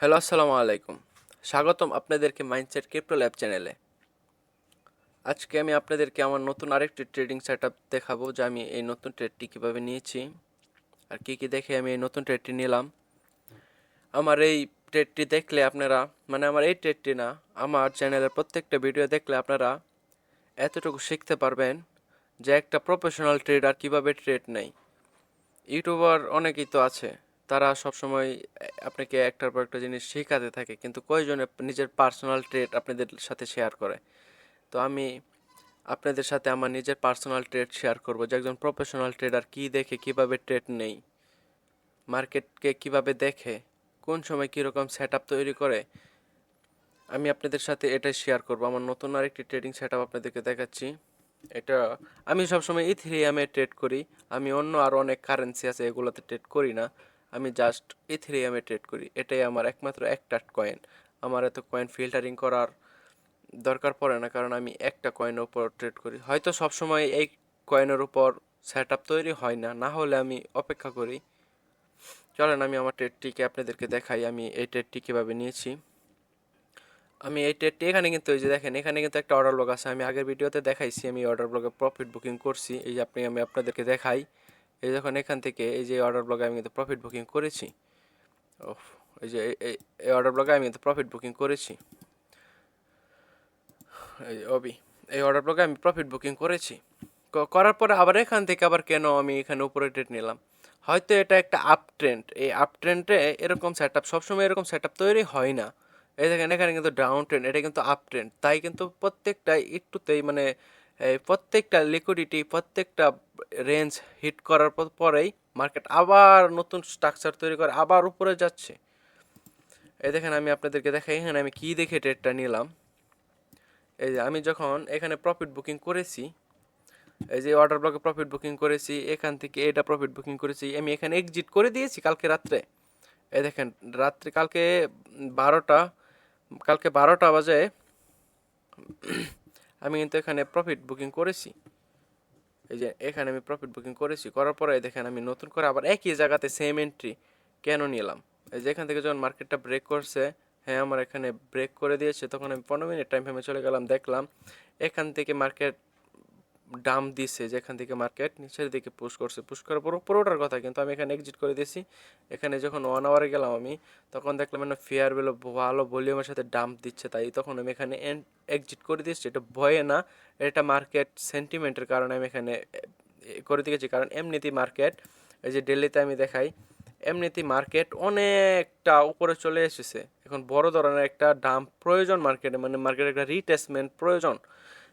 Hello, আসসালামু আলাইকুম। স্বাগতম আপনাদেরকে মাইন্ডসেট ক্রিপ্টো ল্যাব চ্যানেলে আজকে আমি আপনাদেরকে আমার নতুন আরেকটি ট্রেডিং সেট দেখাবো, যে আমি এই নতুন ট্রেডটি কীভাবে নিয়েছি, আর কী কী দেখে আমি এই নতুন ট্রেডটি নিলাম। আমার এই ট্রেডটি দেখলে আপনারা মানে আমার এই ট্রেডটি না, আমার চ্যানেলের প্রত্যেকটা ভিডিও দেখলে আপনারা এতটুকু শিখতে পারবেন যে একটা প্রফেশনাল ট্রেডার কীভাবে ট্রেড নেয়। ইউটিউবার অনেকেই তো আছে। তারা সবসময় আপনাকে একটার পর একটা জিনিস শেখাতে থাকে। কিন্তু কয়জনে নিজের পার্সোনাল ট্রেড আপনাদের সাথে শেয়ার করে? তো আমি আপনাদের সাথে আমার নিজের পার্সোনাল ট্রেড শেয়ার করব যে একজন প্রফেশনাল ট্রেডার কী দেখে, কীভাবে ট্রেড নেই? মার্কেটকে কীভাবে দেখে? কোন সময় কীরকম সেট আপ তৈরি করে? আমি আপনাদের সাথে এটাই শেয়ার করব। আমার নতুন আরেকটি ট্রেডিং সেট আপ আপনাদেরকে দেখাচ্ছি। এটা, আমি সবসময় ইথিরিয়ামে ট্রেড করি। আমি অন্য আরও অনেক কারেন্সি আছে, এগুলোতে ট্রেড করি না। আমি জাস্ট ইথিরিয়ামে ট্রেড করি। এটাই আমার একমাত্র একটা কয়েন আমার এত কয়েন ফিল্টারিং করার দরকার পড়ে না, কারণ আমি একটা কয়েনের উপর ট্রেড করি। হয়তো সবসময় এই কয়েনের উপর সেট আপ তৈরি হয় না না হলে আমি অপেক্ষা করি। চলেন, আমি আমার ট্রেডটিকে আপনাদেরকে দেখাই। আমি এই ট্রেডটি কীভাবে নিয়েছি। আমি এই ট্রেডটি এখানে কিন্তু, এই যে দেখেন, এখানে কিন্তু একটা অর্ডার ব্লগ আছে। আমি আগের ভিডিওতে দেখাইছি, আমি অর্ডার ব্লগে প্রফিট বুকিং করছি। এই যে আপনি, আমি আপনাদেরকে দেখাই। এই যখন এখান থেকে এই যে অর্ডার ব্লগে আমি কিন্তু প্রফিট বুকিং করেছি। ও এই যে এই- অর্ডার ব্লগে আমি কিন্তু প্রফিট বুকিং করেছি। এই অবি, এই অর্ডার ব্লগে আমি প্রফিট বুকিং করেছি। করার পরে আবার এখান থেকে আবার কেন আমি এখানে উপরে ট্রেড নিলাম? হয়তো এটা একটা আপ ট্রেন্ড এই আপ ট্রেন্ডে এরকম সেট আপ সবসময় এরকম সেট আপ তৈরি হয় না। এই দেখেন, এখানে কিন্তু ডাউন ট্রেন্ড এটা কিন্তু আপ ট্রেন্ড তাই কিন্তু প্রত্যেকটাই একটুতেই মানে এই প্রত্যেকটা লিকুইডিটি প্রত্যেকটা রেঞ্জ হিট করার পর- পরেই মার্কেট আবার নতুন স্ট্রাকচার তৈরি করে, আবার উপরে যাচ্ছে। এই দেখেন আমি আপনাদেরকে দেখাই, এখানে আমি কী দেখে ট্রেডটা নিলাম। এই যে আমি যখন এখানে প্রফিট বুকিং করেছি, এই যে অর্ডার ব্লকে প্রফিট বুকিং করেছি, এখান থেকে এটা প্রফিট বুকিং করেছি, আমি এখানে এক্সিট করে দিয়েছি কালকে রাত্রে। এই দেখেন, রাত্রে কালকে বারোটা কালকে বারোটা বাজে আমি কিন্তু এখানে প্রফিট বুকিং করেছি। এই যে এখানে আমি প্রফিট বুকিং করেছি, করার পরে দেখেন আমি নতুন করে আবার একই জায়গাতে সেম এন্ট্রি কেন নিলাম? এই যে এখান থেকে যখন মার্কেটটা ব্রেক করছে হ্যাঁ আমার এখানে ব্রেক করে দিয়েছে, তখন আমি পনেরো মিনিট টাইম ফ্রেমে চলে গেলাম, দেখলাম এখান থেকে মার্কেট ডাম দিছে যেখান থেকে মার্কেট, নিচের দিকে পুশ করছে। পুশ করার পর পুরোটার কথা কিন্তু আমি এখানে এক্সিট করে দিয়েছি। এখানে যখন ওয়ান আওয়ারে গেলাম আমি, তখন দেখলাম মানে ফেয়ার বেলো, ভালো ভলিউমের সাথে ডাম্প দিচ্ছে তাই। তখন আমি এখানে এক্সিট করে দিয়েছি এটা ভয়ে না, এটা মার্কেট সেন্টিমেন্টের কারণে আমি এখানে করে দিয়েছি। কারণ এমনিতেই মার্কেট এই যে দিল্লিতে আমি দেখাই, এমনিতেই মার্কেট অনেকটা উপরে চলে এসেছে। এখন বড় ধরনের একটা ডাম্প প্রয়োজন মার্কেটে মানে মার্কেটে একটা রিটেসমেন্ট প্রয়োজন।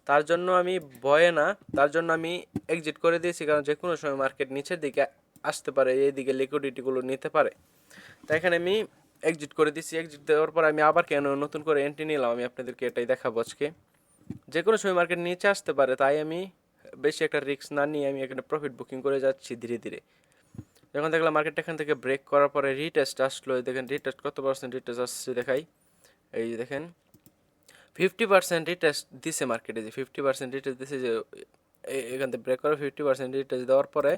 তার জন্য আমি ভয়ে না, তার জন্য আমি এক্সিট করে দিয়েছি, কারণ যে কোনো সময় মার্কেট নিচের দিকে আসতে পারে, এইদিকে লিকুইডিটিগুলো নিতে পারে। তাই এখানে আমি এক্সিট করে দিয়েছি এক্সিট দেওয়ার পর আমি আবার কেন নতুন করে এন্ট্রি নিলাম, আমি আপনাদেরকে এটাই দেখাবো আজকে। যে কোনো সময় মার্কেট নিচে আসতে পারে, তাই আমি বেশি একটা রিস্ক না নিয়ে আমি এখানে প্রফিট বুকিং করে যাচ্ছি ধীরে ধীরে। যখন দেখলাম মার্কেট এখান থেকে ব্রেক করার পরে রিটেস্ট আসলো, দেখেন রিটেস্ট কত পার্সেন্ট রিটেস্ট আসছে দেখাই। এই দেখেন ফিফটি পার্সেন্ট রিটেস্ট দিছে মার্কেটে যে ফিফটি পার্সেন্ট রিটেস্ট দিছে যে এখান থেকে ব্রেক করে ফিফটি পার্সেন্ট রিটেস্ট দেওয়ার পরে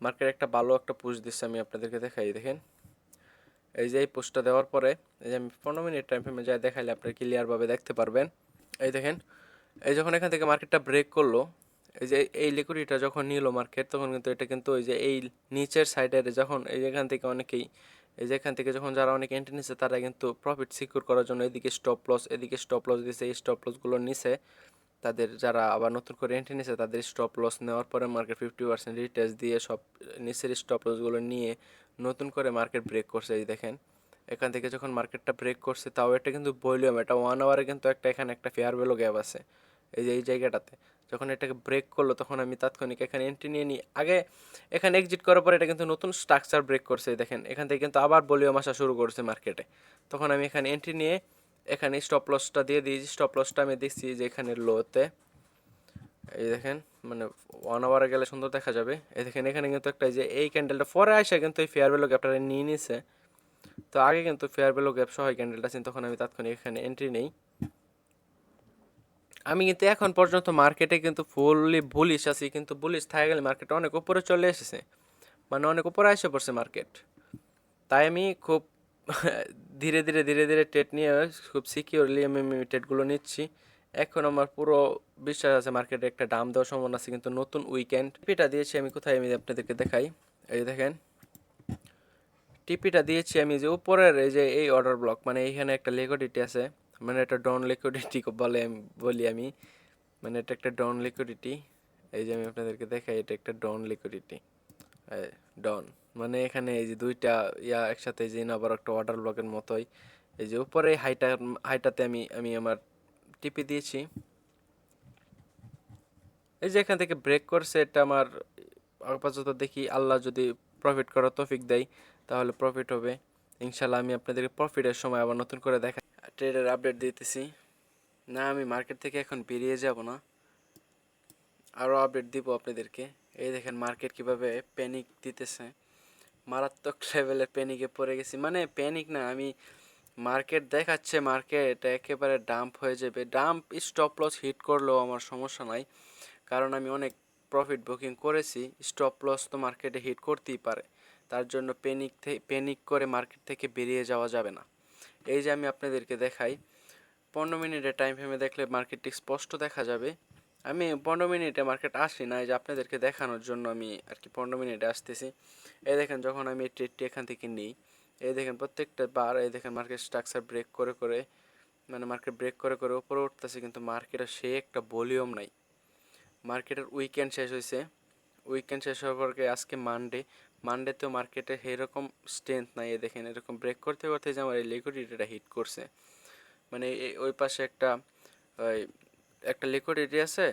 মার্কেট একটা ভালো একটা পুশ দিচ্ছে আমি আপনাদেরকে দেখাই, দেখেন। এই যে এই পোস্টটা দেওয়ার পরে, এই যে আমি পনেরো মিনিট টাইম ফ্রেমে যাই দেখাইলে আপনারা ক্লিয়ারভাবে দেখতে পারবেন। এই দেখেন, এই যখন এখান থেকে মার্কেটটা ব্রেক করল, এই যে এই লিকুইডিটা যখন নিল মার্কেট তখন কিন্তু এটা কিন্তু ওই যে এই নিচের সাইডের যখন এই এখান থেকে অনেকেই এই যে এখান থেকে যখন যারা অনেক এন্ট্রি নিচ্ছে তারা কিন্তু প্রফিট সিকিউর করার জন্য এদিকে স্টপ লস এদিকে স্টপ লস দিছে, এই স্টপ লসগুলো নিছে। তাদের যারা আবার নতুন করে এন্ট্রি নিছে, তাদের স্টপ লস নেওয়ার পরে মার্কেট ফিফটি পার্সেন্ট রিটেস্ট দিয়ে সব নিচের স্টপ লসগুলো নিয়ে নতুন করে মার্কেট ব্রেক করছে, এই দেখেন। এখান থেকে যখন মার্কেটটা ব্রেক করছে, তাও এটা কিন্তু ভলিউম এটা ওয়ান আওয়ারে কিন্তু একটা, এখানে একটা ফেয়ার ভ্যালু গ্যাপ আছে। এই যে, এই জায়গাটাতে। যখন এটাকে ব্রেক করল, তখন আমি তাৎক্ষণিক এখানে এন্ট্রি নিয়ে নিই। আগে এখানে এক্সিট করার পর এটা কিন্তু নতুন স্ট্রাকচার ব্রেক করছে দেখেন। এখান থেকে কিন্তু আবার ভলিউম আসা শুরু করছে মার্কেটে তখন আমি এখানে এন্ট্রি নিয়ে এখানে স্টপ লসটা দিয়ে দিয়েছি। স্টপ লসটা আমি দিচ্ছি যে এখানে লোতে এই দেখেন মানে ওয়ান আওয়ারে গেলে সুন্দর দেখা যাবে। এই দেখেন, এখানে কিন্তু একটা যে, এই ক্যান্ডেলটা পরে আসে কিন্তু এই ফেয়ার ভ্যালু গ্যাপটা নিয়ে নিছে। তো আগে কিন্তু ফেয়ার ভ্যালু গ্যাপ সহ ক্যান্ডেলটা ছিল, তখন আমি তাৎক্ষণিক এখানে এন্ট্রি নেই। আমি কিন্তু এখন পর্যন্ত মার্কেটে কিন্তু ফুললি বুলিশ আছি, কিন্তু বুলিশ থাকা গেলে মার্কেট অনেক উপরে চলে এসেছে। মানে অনেক উপরে এসে পড়ছে মার্কেট তাই আমি খুব ধীরে ধীরে ধীরে ধীরে টেট নিয়ে খুব সিকিউরলি আমি টেটগুলো নিচ্ছি। এখন আমার পুরো বিশ্বাস আছে মার্কেটে একটা দাম দেওয়ার সম্ভাবনা আছে, কিন্তু নতুন উইকেন্ড টিপিটা দিয়েছি আমি, কোথায় আমি আপনাদেরকে দেখাই। এই দেখেন। টিপিটা দিয়েছি আমি যে উপরের এই যে, এই অর্ডার ব্লক মানে এইখানে একটা লিকুইডিটি আছে। মানে এটা ডন লিকুইডিটি বলে বলি আমি। মানে এটা একটা ডন লিকুইডিটি এই যে আমি আপনাদেরকে দেখাই, এটা একটা ডন লিকুইডিটি ডন মানে এখানে এই যে দুইটা ইয়া একসাথে যে আবার একটা অর্ডার ব্লকের মতোই। এই যে উপরে হাইটা হাইটাতে আমি আমি আমার টিপি দিয়েছি। এই যে এখান থেকে ব্রেক করছে, এটা আমার আপাতত দেখি আল্লাহ যদি প্রফিট করার তৌফিক দেয়, তাহলে প্রফিট হবে। ইনশাল্লাহ আমি আপনাদেরকে প্রফিটের সময় আবার নতুন করে দেখা ট্রেডের আপডেট দিতেছি। না, আমি মার্কেট থেকে এখন বেরিয়ে যাব না। আরও আপডেট দিব আপনাদেরকে। এই দেখেন, মার্কেট কীভাবে প্যানিক দিতেছে। মারাত্মক লেভেলের প্যানিকে পড়ে গেছি। মানে প্যানিক না, আমি মার্কেট দেখাচ্ছে, মার্কেট একেবারে ডাম্প হয়ে যাবে। ডাম্প স্টপ লস হিট করলেও আমার সমস্যা নাই। কারণ আমি অনেক প্রফিট বুকিং করেছি। স্টপ লস তো মার্কেটে হিট করতেই পারে। তার জন্য প্যানিক প্যানিক করে মার্কেট থেকে বেরিয়ে যাওয়া যাবে না। এই যে আমি আপনাদেরকে দেখাই, পনেরো মিনিটের টাইম ফ্রেমে দেখলে মার্কেটটি স্পষ্ট দেখা যাবে। আমি পনেরো মিনিটে মার্কেট আসি না, এই যে আপনাদেরকে দেখানোর জন্য আমি আর কি পনেরো মিনিটে আসতেছি। এই দেখেন, যখন আমি ট্রেডটি এখান থেকে নিই, এই দেখেন প্রত্যেকটা বার এই দেখেন মার্কেট স্ট্রাকচার ব্রেক করে করে মানে মার্কেট ব্রেক করে করে উপরে উঠতেছে, কিন্তু মার্কেটের সে একটা ভলিউম নাই। মার্কেটের উইকেন্ড শেষ হয়েছে উইকেন্ড শেষ হওয়ার পরে আজকে মানডে মানডেতেও মার্কেটে সেরকম স্ট্রেংথ নাই দেখেন, এরকম ব্রেক করতে করতে যে আমার এই লিকুইডিটিটা হিট করছে। মানে ওই পাশে একটা, ওই একটা লিকুইডিটি আছে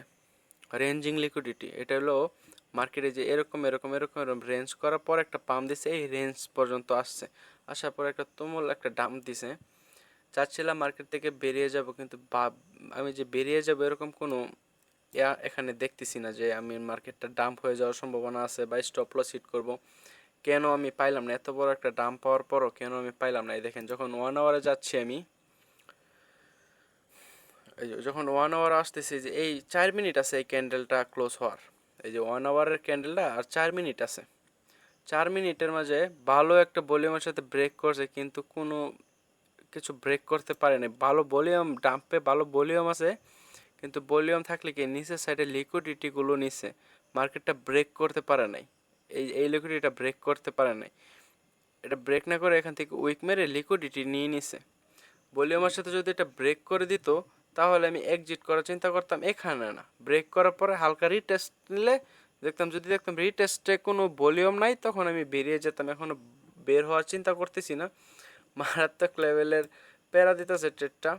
রেঞ্জিং লিকুইডিটি এটা হলো মার্কেটে যে এরকম এরকম এরকম এরকম রেঞ্জ করার পর একটা পাম্প দিছে, এই রেঞ্জ পর্যন্ত আসছে। আসার পর একটা তুমুল একটা ডাম্প দিছে। চাচ্ছিলাম মার্কেট থেকে বেরিয়ে যাব, কিন্তু বা- আমি যে বেরিয়ে যাব এরকম কোনো এখানে দেখতেছি না যে আমি মার্কেটটা ডাম্প হয়ে যাওয়ার সম্ভাবনা আছে বা স্টপ লস হিট করব। কেন আমি পাইলাম না? এত বড় একটা ডাম্প পাওয়ার পরও কেন আমি পাইলাম না? এই দেখেন, যখন ওয়ান আওয়ারে যাচ্ছি আমি, এই যে যখন ওয়ান আওয়ার আসতেছি যে এই চার মিনিট আছে এই ক্যান্ডেলটা ক্লোজ হওয়ার। এই যে ওয়ান আওয়ারের ক্যান্ডেলটা আর চার মিনিট আছে। চার মিনিটের মাঝে ভালো একটা ভলিউমের সাথে ব্রেক করছে, কিন্তু কোনো কিছু ব্রেক করতে পারে পারেনি ভালো ভলিউম ডাম্পে ভালো ভলিউম আছে, কিন্তু ভলিউম থাকলে কি নিচের সাইডে লিকুইডিটিগুলো নিচে মার্কেটটা ব্রেক করতে পারে নাই। এই এই লিকুইডিটিটা ব্রেক করতে পারে নাই। এটা ব্রেক না করে এখান থেকে উইক মেরে লিকুইডিটি নিয়ে নিছে। ভলিউমের সাথে যদি এটা ব্রেক করে দিত, তাহলে আমি এক্সিট করার চিন্তা করতাম এখানে না। ব্রেক করার পরে হালকা রিটেস্ট নিলে, দেখতাম যদি দেখতাম রিটেস্টে কোনো ভলিউম নাই, তখন আমি বেরিয়ে যেতাম। এখনও বের হওয়ার চিন্তা করতেছি না। মারাত্মক লেভেলের প্যারা দিতেছে ট্রেডটা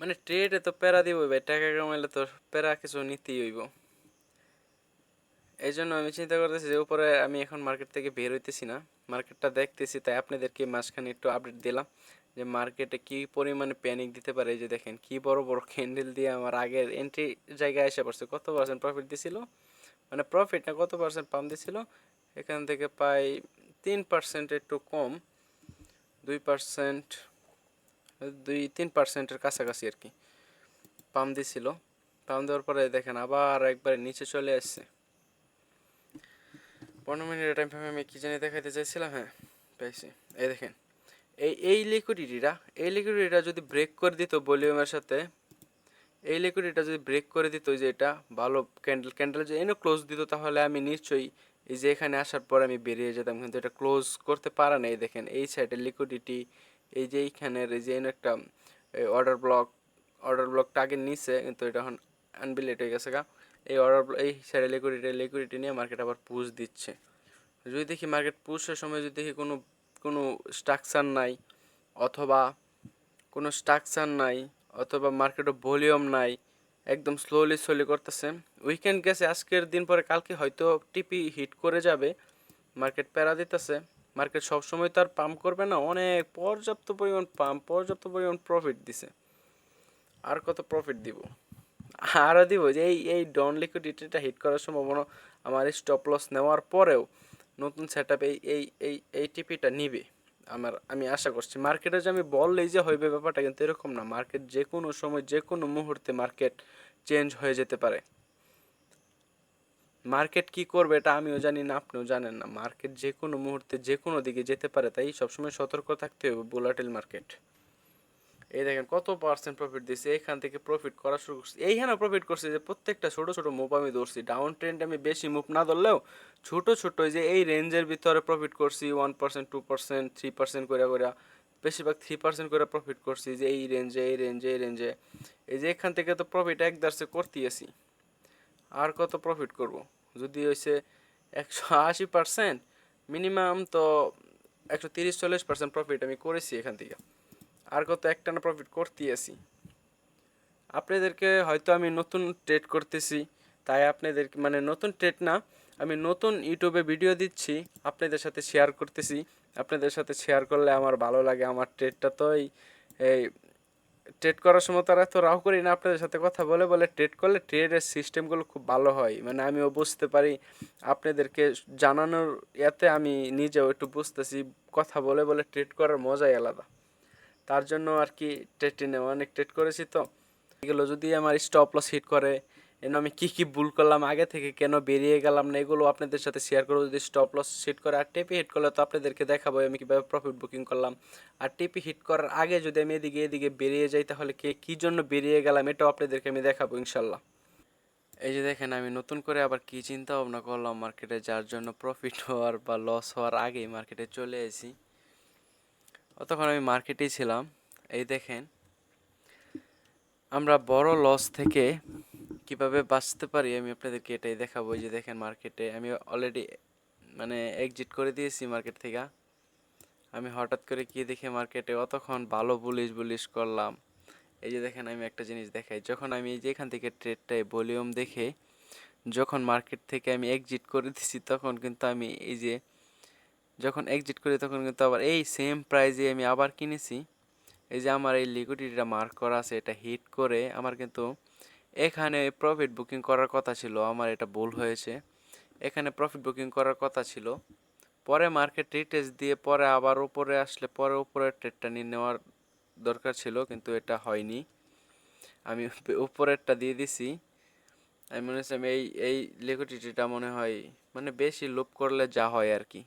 মানে ট্রেডে তো প্যারা দিব ভাই, টাকা কামাইলে তো প্যারা কিছু নিতেই হইব। এই জন্য আমি চিন্তা করতেছি যে উপরে আমি এখন মার্কেট থেকে বের হইতেছি না। মার্কেটটা দেখতেছি, তাই আপনাদেরকে মাঝখানে একটু আপডেট দিলাম যে মার্কেটে কি পরিমাণে প্যানিক দিতে পারে। এই যে দেখেন, কি বড় বড় ক্যান্ডেল দিয়ে আমার আগের এন্ট্রি জায়গায় এসে পড়ছে। কত পার্সেন্ট প্রফিট দিছিল? মানে প্রফিট না, কত পার্সেন্ট পাম দিছিল? এখান থেকে পাই তিন পার্সেন্ট একটু কম, দুই পার্সেন্ট দুই, তিন পার্সেন্টের কাছাকাছি আর কি পাম দিছিল। পাম দেওয়ার পরে দেখেন আবার একবারে নিচে চলে আসছে। পনেরো মিনিটের টাইম ফ্রেমে আমি কী জানি দেখাইতে চাইছিলাম হ্যাঁ পেয়েছি এই দেখেন, এই এই লিকুইডিটিটা এই লিকুইডিটিটা যদি ব্রেক করে দিত ভলিউমের সাথে, এই লিকুইডিটিটা যদি ব্রেক করে দিত যে এটা ভালো ক্যান্ডেল ক্যান্ডেল যে এনে ক্লোজ দিত, তাহলে আমি নিশ্চয়ই এই যে এখানে আসার পর আমি বেরিয়ে যেতাম। কিন্তু এটা ক্লোজ করতে পারে না এই দেখেন, এই সাইডের লিকুইডিটি এই যে এইখানের এই যে একটা অর্ডার ব্লক অর্ডার ব্লকটা আগে নিচে কিন্তু এটা এখন আনবিলেট হয়ে গেছে গা। এই অর্ডার এই সাইডে লিকুইডিটি লিকুইডিটি নিয়ে মার্কেট আবার পুশ দিচ্ছে। যদি দেখি মার্কেট পুশের সময় যদি দেখি কোনো কোনো স্ট্রাকচার নাই, অথবা কোনো স্ট্রাকচার নাই, অথবা মার্কেটে ভলিউম নাই, একদম স্লোলি স্লোলি করতেছে উইকেন্ড গেছে, আজকের দিন পরে কালকে হয়তো টিপি হিট করে যাবে মার্কেট প্যারা দিতেছে মার্কেট সবসময় তো আর পাম্প করবে না, অনেক পর্যাপ্ত পরিমাণ পাম্প পর্যাপ্ত পরিমাণ প্রফিট দিছে। আর কত প্রফিট দিব? আরও দিব যে এই এই ডন লিকুইড লিকুইডিটিটা হিট করার সম্ভাবনা আমার স্টপ লস নেওয়ার পরেও নতুন সেট এই এই এই এই টিপিটা নিবে। আমার, আমি আশা করছি। মার্কেটে যে আমি বললেই যে হইবে ব্যাপারটা কিন্তু এরকম না। মার্কেট যে কোনো সময় যে কোনো মুহূর্তে মার্কেট চেঞ্জ হয়ে যেতে পারে। মার্কেট কি করবে এটা আমিও জানি না, আপনিও জানেন না। মার্কেট যে কোনো মুহূর্তে যে কোনো দিকে যেতে পারে, তাই সবসময় সতর্ক থাকতে হবে বুলাটিল মার্কেট এই দেখেন কত পার্সেন্ট প্রফিট দিচ্ছে এইখান থেকে প্রফিট করা শুরু করছি। এইখানে প্রফিট করছে যে প্রত্যেকটা ছোট ছোট মুভ আমি ধরছি। ডাউন ট্রেন্ড আমি বেশি মুভ না ধরলেও ছোট ছোট যে এই রেঞ্জের ভিতরে প্রফিট করছি one percent two percent three percent করে করে বেশিরভাগ থ্রি পার্সেন্ট করে প্রফিট করছি যে এই রেঞ্জে এই রেঞ্জে এই রেঞ্জে এই যে এখান থেকে তো প্রফিট এক দার্সে করতেছি। আর কত প্রফিট করব? যদি হয়েছে একশো আশি পার্সেন্ট মিনিমাম তো একশো তিরিশ, চল্লিশ পার্সেন্ট প্রফিট আমি করেছি এখান থেকে। আর কত একটানা প্রফিট করতেই আছি আপনাদেরকে হয়তো আমি নতুন ট্রেড করতেছি, তাই আপনাদেরকে মানে নতুন ট্রেড না, আমি নতুন ইউটিউবে ভিডিও দিচ্ছি, আপনাদের সাথে শেয়ার করতেছি। আপনাদের সাথে শেয়ার করলে আমার ভালো লাগে, আমার ট্রেডটা তো এই এই ট্রেড করার সময় তারা তো রাও করি না, আপনাদের সাথে কথা বলে বলে ট্রেড করলে ট্রেডের সিস্টেমগুলো খুব ভালো হয়। মানে আমিও বুঝতে পারি, আপনাদেরকে জানানোর ইয়াতে আমি নিজেও একটু বুঝতেছি, কথা বলে বলে ট্রেড করার মজাই আলাদা। তার জন্য আর কি ট্রেড নেওয়া অনেক ট্রেড করেছি তো। এগুলো যদি আমার স্টপ লস হিট করে এন আমি কী কী ভুল করলাম, আগে থেকে কেন বেরিয়ে গেলাম না, এগুলো আপনাদের সাথে শেয়ার করব। যদি স্টপ লস হিট করে আর টেপি হিট করলে তো আপনাদেরকে দেখাবো আমি কীভাবে প্রফিট বুকিং করলাম। আর টিপি হিট করার আগে যদি আমি এদিকে এদিকে বেরিয়ে যাই, তাহলে কে কী জন্য বেরিয়ে গেলাম, এটাও আপনাদেরকে আমি দেখাবো ইনশাল্লাহ। এই যে দেখেন, আমি নতুন করে আবার কি চিন্তা ভাবনা করলাম মার্কেটে যার জন্য প্রফিট হওয়ার বা লস হওয়ার আগেই মার্কেটে চলে এসেছি। অতক্ষণ আমি মার্কেটেই ছিলাম। এই দেখেন, আমরা বড় লস থেকে কীভাবে বাঁচতে পারি আমি আপনাদেরকে এটাই দেখাবো। যে দেখেন মার্কেটে আমি অলরেডি মানে এক্সিট করে দিয়েছি মার্কেট থেকে। আমি হঠাৎ করে কি দেখে মার্কেটে অতক্ষণ ভালো বুলিশ বুলিশ করলাম। এই যে দেখেন, আমি একটা জিনিস দেখাই। যখন আমি এই যে এখান থেকে ট্রেডটাই ভলিউম দেখে, যখন মার্কেট থেকে আমি এক্সিট করে দিছি তখন কিন্তু আমি এই যে যখন এক্সিট করি তখন কিন্তু আবার এই সেম প্রাইজে আমি আবার কিনেছি। এই যে আমার এই লিকুইডিটিটা মার্ক করা আছে, এটা হিট করে আমার কিন্তু এখানে প্রফিট বুকিং করার কথা ছিল, আমার এটা ভুল হয়েছে। এখানে প্রফিট বুকিং করার কথা ছিল। পরে মার্কেট রিটেস্ট দিয়ে পরে আবার উপরে আসলে পরে উপরে ট্রেডটা নিয়ে নেওয়ার দরকার ছিল, কিন্তু এটা হয়নি। আমি উপরেরটা দিয়ে দিছি। আমি মনে হচ্ছে আমি এই এই লিকুইডিটিটা মনে হয় মানে বেশি লোভ করলে যা হয় আর কি।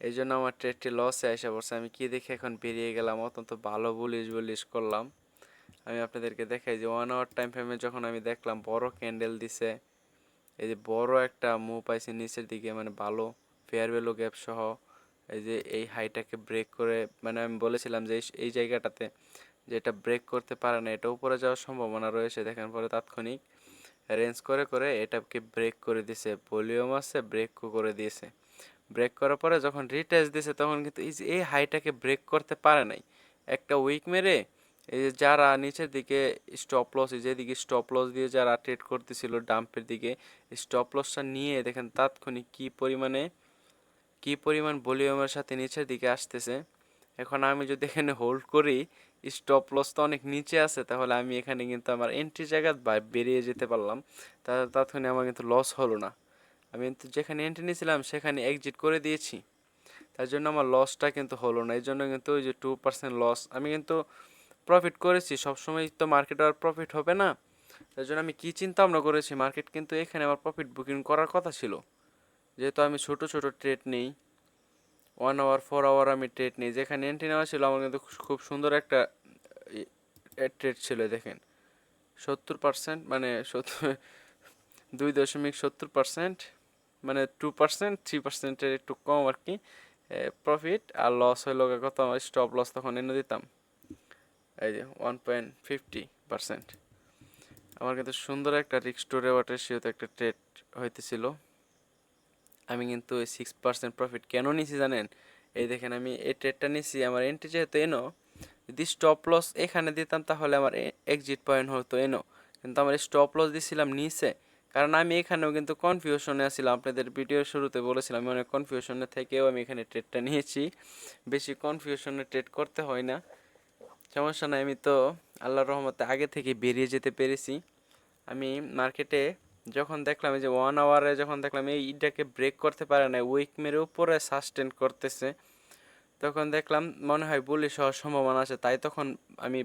এই জন্য আমার ট্রেডটি লসে এসে পড়ছে। আমি কি দেখে এখন বেরিয়ে গেলাম? অত্যন্ত ভালো বলিশ বলিশ করলাম। আমি আপনাদেরকে দেখাই যে ওয়ান আওয়ার টাইম ফ্রেমে যখন আমি দেখলাম বড় ক্যান্ডেল দিছে, এই যে বড় একটা মুভ পাইছে নিচের দিকে মানে ভালো ফেয়ার ভ্যালু গ্যাপ সহ, এই যে এই হাইটাকে ব্রেক করে মানে আমি বলেছিলাম যে এই- জায়গাটাতে যে এটা ব্রেক করতে পারে না, এটা উপরে যাওয়ার সম্ভাবনা রয়েছে। দেখেন পরে তাৎক্ষণিক রেঞ্জ করে করে এটাকে ব্রেক করে দিছে। ভলিউম আছে ব্রেকও করে দিয়েছে। ব্রেক করার পরে যখন রিটেস্ট দিছে, তখন কিন্তু এই যে, এই হাইটাকে ব্রেক করতে পারে নাই। একটা উইক মেরে, এই যে যারা নিচের দিকে স্টপ লস এই যেদিকে স্টপ লস দিয়ে যারা ট্রেড করতেছিল ডাম্পের দিকে স্টপ লসটা নিয়ে দেখেন তাৎক্ষণিক কি পরিমাণে, কি পরিমাণ ভলিউমের সাথে নিচের দিকে আসতেছে। এখন আমি যদি এখানে হোল্ড করি স্টপ লস তো অনেক নিচে আছে, তাহলে আমি এখানে কিন্তু আমার এন্ট্রি জায়গা বেরিয়ে যেতে পারলাম। তা তাৎক্ষণিক আমার কিন্তু লস হলো না। আমি কিন্তু যেখানে এন্ট্রি নিয়েছিলাম, সেখানে এক্সিট করে দিয়েছি। তার জন্য আমার লসটা কিন্তু হলো না। এই জন্য কিন্তু ওই যে টু পার্সেন্ট লস আমি কিন্তু প্রফিট করেছি। সবসময় তো মার্কেট আর প্রফিট হবে না। তার জন্য আমি কী চিন্তা ভাবনা করেছি মার্কেট কিন্তু এখানে আমার প্রফিট বুকিং করার কথা ছিল। যেহেতু আমি ছোট ছোট ট্রেড নেই ওয়ান আওয়ার ফোর আওয়ার আমি ট্রেড নিই। যেখানে এন্ট্রি নেওয়া ছিল, আমার কিন্তু খুব সুন্দর একটা ট্রেড ছিল, দেখেন। সত্তর পার্সেন্ট মানে সত্তর, দুই দশমিক সত্তর পার্সেন্ট মানে টু পার্সেন্ট থ্রি পার্সেন্টের একটু কম আর কি প্রফিট আর লস হইল কত? আমার স্টপ লস তখন এনে দিতাম। এই যে ওয়ান পয়েন্ট ফিফটি পার্সেন্ট আমার কিন্তু সুন্দর একটা রিক্স টু রেওয়ার্ড রেশিওতে একটা ট্রেড হইতেছিল। আমি কিন্তু ওই সিক্স পার্সেন্ট প্রফিট কেন নিছি জানেন? এই দেখেন আমি এই ট্রেডটা নিছি, আমার এন্ট্রি যেহেতু এনো, যদি স্টপ লস এখানে দিতাম তাহলে আমার এক্সিট পয়েন্ট হতো এনো। কিন্তু আমার স্টপ লস দিছিলাম নিচে কারণ আমি এখানেও কিন্তু কনফিউশনে আছিলাম আপনাদের ভিডিওর শুরুতে বলেছিলাম আমি অনেক কনফিউশনে থেকেও আমি এখানে ট্রেডটা নিয়েছি। বেশি কনফিউশনে ট্রেড করতে হয় না। সমস্যা নাই, আমি তো আল্লাহর রহমতে আগে থেকে বেরিয়ে যেতে পেরেছি। আমি মার্কেটে যখন দেখলাম যে ওয়ান আওয়ারে যখন দেখলাম, এই ইটাকে ব্রেক করতে পারে না উইক মেরে উপরে সাস্টেন করতেছে। তখন দেখলাম, মনে হয় বুলিশ হওয়ার সম্ভাবনা আছে, তাই তখন আমি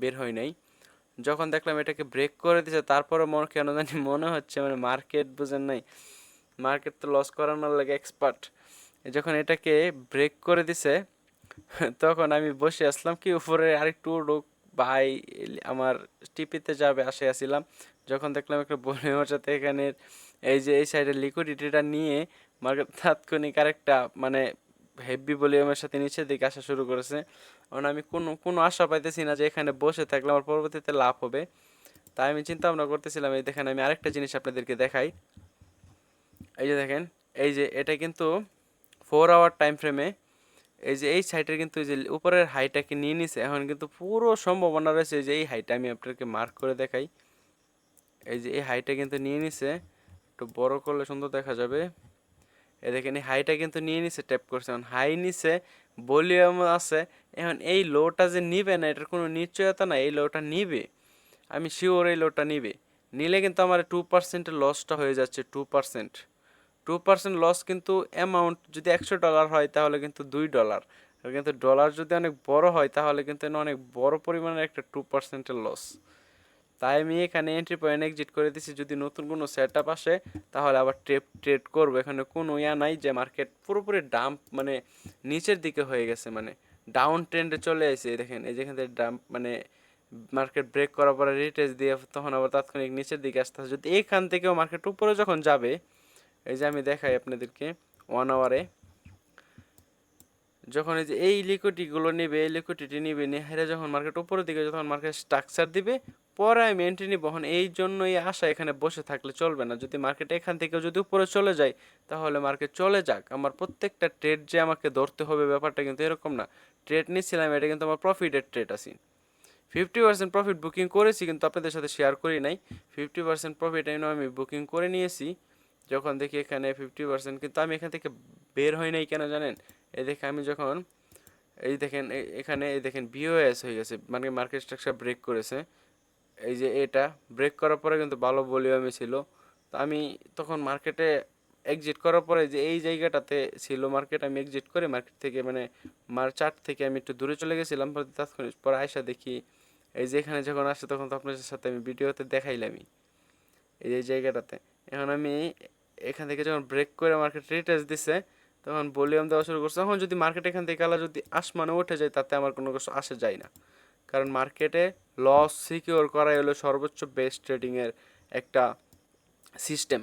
বের হই নাই। যখন দেখলাম এটাকে ব্রেক করে দিছে তারপরে মনে কেন জানি মনে হচ্ছে মানে মার্কেট বুঝেন নাই। মার্কেট তো লস করানোর লাগে এক্সপার্ট যখন এটাকে ব্রেক করে দিছে, তখন আমি বসে আসলাম কি, উপরে আরেকটু লোক, ভাই, আমার টিপিতে যাবে, আসে আসছিলাম যখন দেখলাম একটা বলে সাথে এখানে এই যে, এই সাইডের লিকুইডিটিটা নিয়ে মার্কেট তাৎক্ষণিক আরেকটা মানে হেভি ভলিউমের সাথে নিচের দিকে আসা শুরু করেছে। কারণ আমি কোনো কোনো আশা পাইতেছি না যে এখানে বসে থাকলে আমার পরবর্তীতে লাভ হবে। তাই আমি চিন্তা ভাবনা করতেছিলাম, এই দেখেন আমি আরেকটা জিনিস আপনাদেরকে দেখাই। এই যে দেখেন, এই যে এটা কিন্তু ফোর আওয়ার টাইম ফ্রেমে এই যে এই সাইটের কিন্তু এই যে উপরের হাইটাকে নিয়ে নিছে, এখন কিন্তু পুরো সম্ভাবনা রয়েছে যে এই হাইটা আমি আপনাকে মার্ক করে দেখাই। এই যে এই হাইটা কিন্তু নিয়ে নিছে, একটু বড় করলে সুন্দর দেখা যাবে। এই দেখেন এই হাইটা কিন্তু নিয়ে নিছে ট্যাপ করছে। এখন হাই নিছে ভলিউম আছে, এখন এই লোটা যে নিবে না, এটার কোনো নিশ্চয়তা না এই লোটা নিবে। আমি শিওর এই লোটা নিবে। নিলে কিন্তু আমার টু পার্সেন্টের লসটা হয়ে যাচ্ছে two percent two percent loss কিন্তু অ্যামাউন্ট যদি একশো ডলার হয়, তাহলে কিন্তু দুই ডলার কিন্তু ডলার যদি অনেক বড় হয়, তাহলে কিন্তু অনেক বড় পরিমাণের একটা টু পার্সেন্টের লস তাই আমি এখানে এন্ট্রি পয়েন্ট এক্সিট করে দিছি। যদি নতুন কোনো সেট আপ আসে, তাহলে আবার ট্রেড ট্রেড করব। এখানে কোনো ইয়া নাই যে মার্কেট পুরোপুরি ডাম্প মানে নিচের দিকে হয়ে গেছে মানে ডাউন ট্রেন্ডে চলে আসে দেখেন, এই যেখান থেকে ডাম্প মানে মার্কেট ব্রেক করার পরে রিটেজ দিয়ে তখন আবার তাৎক্ষণিক নিচের দিকে আসতে যদি এখান থেকেও মার্কেট উপরে যখন যাবে, এই যে আমি দেখাই আপনাদেরকে ওয়ান আওয়ারে যখন এই যে এই লিকুইডিগুলো নেবে, এই লিকুইডিটি নিবে নিয়ে হেরে যখন মার্কেট উপরের দিকে যখন মার্কেট স্ট্রাকচার দিবে, পরে আমি এন্ট্রি এই জন্যই আশা এখানে বসে থাকলে চলবে না। যদি মার্কেট এখান থেকে যদি উপরে চলে যায়, তাহলে মার্কেট চলে যাক। আমার প্রত্যেকটা ট্রেড যে আমাকে ধরতে হবে ব্যাপারটা কিন্তু এরকম না। ট্রেড নিচ্ছিলাম, এটা কিন্তু আমার প্রফিটের ট্রেড আছি। ফিফটি পার্সেন্ট প্রফিট বুকিং করেছি, কিন্তু আপনাদের সাথে শেয়ার করি নাই। ফিফটি পার্সেন্ট প্রফিট আমি বুকিং করে নিয়েছি। যখন দেখি এখানে ফিফটি পার্সেন্ট কিন্তু আমি এখান থেকে বের হই নাই কেন জানেন? এই দেখে আমি যখন, এই দেখেন এখানে এই দেখেন বিওএস হয়ে গেছে মানে মার্কেট স্ট্রাকচার ব্রেক করেছে। এই যে এটা ব্রেক করার পরে কিন্তু ভালো ভলিউমে ছিল। তো আমি তখন মার্কেটে এক্সিট করার পরে যে এই জায়গাটাতে ছিল মার্কেট আমি এক্সিট করে মার্কেট থেকে মানে মার চার্ট থেকে আমি একটু দূরে চলে গেছিলাম। পরে তাৎক্ষণিক পরে আয়সা দেখি, এই যে এখানে যখন আসে তখন তো আপনাদের সাথে আমি ভিডিওতে দেখাইলামই। এই যে জায়গাটাতে। এখন আমি এখান থেকে যখন ব্রেক করে মার্কেট রিটেস্ট দিছে তখন ভলিউম দেওয়া শুরু করছে। তখন যদি মার্কেট এখান থেকে আলা যদি আসমানে উঠে যায়, তাতে আমার কোনো কিছু আসে যায় না। কারণ মার্কেটে লস সিকিওর করাই হলো সর্বোচ্চ বেস্ট ট্রেডিংয়ের একটা সিস্টেম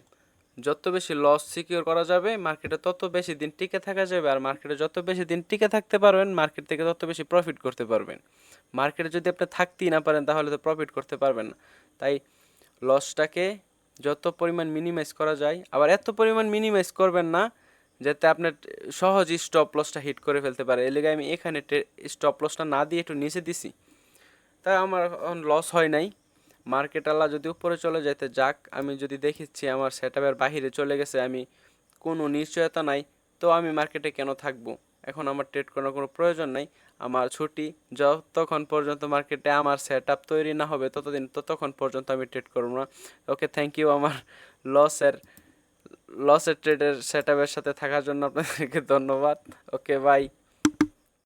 যত বেশি লস সিকিওর করা যাবে মার্কেটে তত বেশি দিন টিকে থাকা যাবে আর মার্কেটে যত বেশি দিন টিকে থাকতে পারবেন মার্কেট থেকে তত বেশি প্রফিট করতে পারবেন। মার্কেটে যদি আপনি থাকতেই না পারেন, তাহলে তো প্রফিট করতে পারবেন না। তাই লসটাকে যত পরিমাণ মিনিমাইজ করা যায়, আবার এত পরিমাণ মিনিমাইজ করবেন না যাতে আপনার সহজ স্টপ লসটা হিট করে ফেলতে পারে। এর লেগে আমি এখানে স্টপ লসটা না দিয়ে একটু নিচে দিছি। তাই আমার এখন লস হয় নাই। মার্কেট আল্লাহ যদি উপরে চলে যেতে যাক, আমি যদি দেখেছি আমার সেট আপের বাহিরে চলে গেছে, আমি কোনো নিশ্চয়তা নাই, তো আমি মার্কেটে কেন থাকব? এখন আমার ট্রেড করার কোনো প্রয়োজন নাই। আমার ছুটি যতক্ষণ পর্যন্ত মার্কেটে আমার সেট আপ তৈরি না হবে, ততদিন ততক্ষণ পর্যন্ত আমি ট্রেড করব না। ওকে থ্যাংক ইউ আমার লসের লসের ট্রেডের সেট সাথে থাকার জন্য আপনাদেরকে ধন্যবাদ। Okay bye